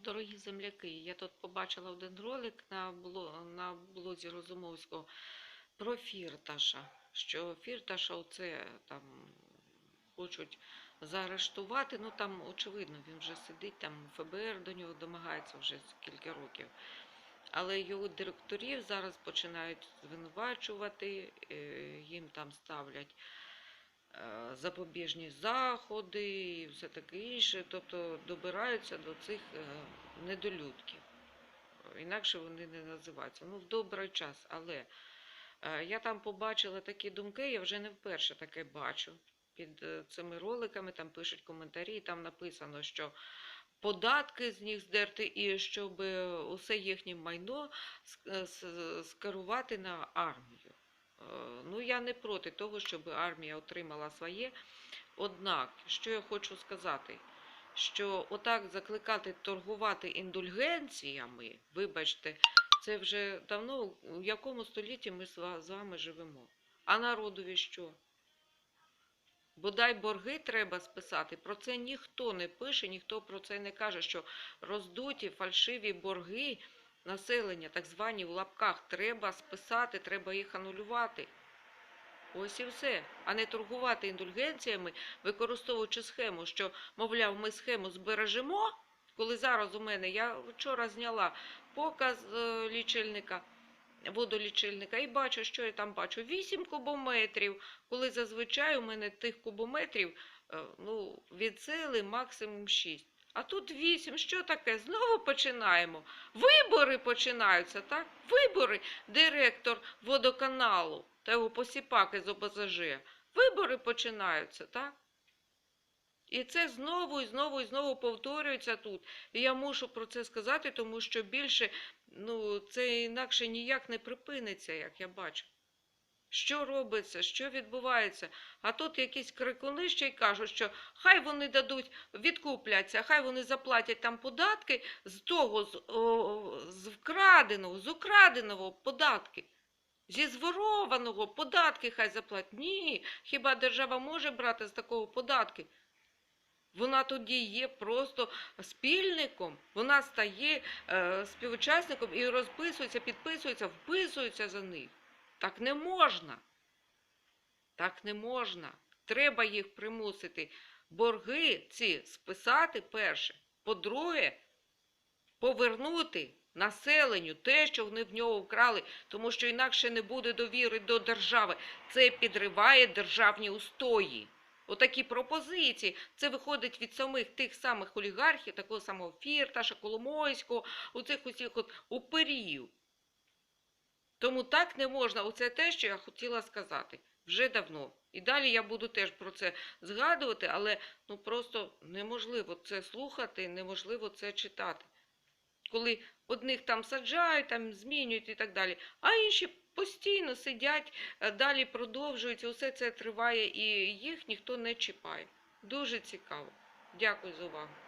Дорогі земляки, я тут побачила один ролик на, на блозі Розумовського про Фірташа, що Фірташа оце там хочуть заарештувати. Ну там, очевидно, він вже сидить, там ФБР до нього домагається вже кілька років. Але його директорів зараз починають звинувачувати, е, їм там ставлять запобіжні заходи і все таке інше, тобто добираються до цих е, недолюдків. Інакше вони не називаються. Ну, в добрий час, але е, я там побачила такі думки, я вже не вперше таке бачу. Під е, цими роликами там пишуть коментарі, там написано, що податки з них здерти, і щоб е, усе їхнє майно е, скерувати на армію. Е, Ну, я не проти того, щоб армія отримала своє. Однак, що я хочу сказати, що отак закликати торгувати індульгенціями, вибачте, це вже давно, в якому столітті ми з вами живемо. А народові що? Бодай борги треба списати. Про це ніхто не пише, ніхто про це не каже, що роздуті фальшиві борги населення, так звані в лапках, треба списати, треба їх анулювати. Ось і все. А не торгувати індульгенціями, використовуючи схему, що, мовляв, ми схему збережемо. Коли зараз у мене, я вчора зняла показ е, лічильника, водолічильника, і бачу, що я там бачу. 8 кубометрів, коли зазвичай у мене тих кубометрів е, ну, від сили максимум 6. А тут 8. Що таке? Знову починаємо. Вибори починаються, так? Вибори. Директор водоканалу та його посіпаки з ОБЗЖ. Вибори починаються, так? І це знову і знову і знову повторюється тут. І я мушу про це сказати, тому що більше ну, це інакше ніяк не припиниться, як я бачу. Що робиться, що відбувається? А тут якісь крикуни ще й кажуть, що хай вони дадуть, відкупляться, хай вони заплатять там податки з того, з, о, з вкраденого, з украденого податки. Зі зворованого податки хай заплатять. Ні, хіба держава може брати з такого податки? Вона тоді є просто спільником, вона стає е, співучасником і розписується, підписується, вписується за них. Так не можна. Так не можна. Треба їх примусити. Борги ці списати перше. По-друге, повернути населенню те, що вони в нього вкрали, тому що інакше не буде довіри до держави. Це підриває державні устої. Отакі пропозиції. Це виходить від самих тих самих олігархів, такого самого Фірташа, Коломойського, оцих усіх от упирів. Тому так не можна. Оце те, що я хотіла сказати вже давно. І далі я буду теж про це згадувати, але ну просто неможливо це слухати, неможливо це читати. Коли одних там саджають, там змінюють і так далі, а інші постійно сидять, е, далі продовжують, усе це триває, і їх ніхто не чіпає. Дуже цікаво. Дякую за увагу.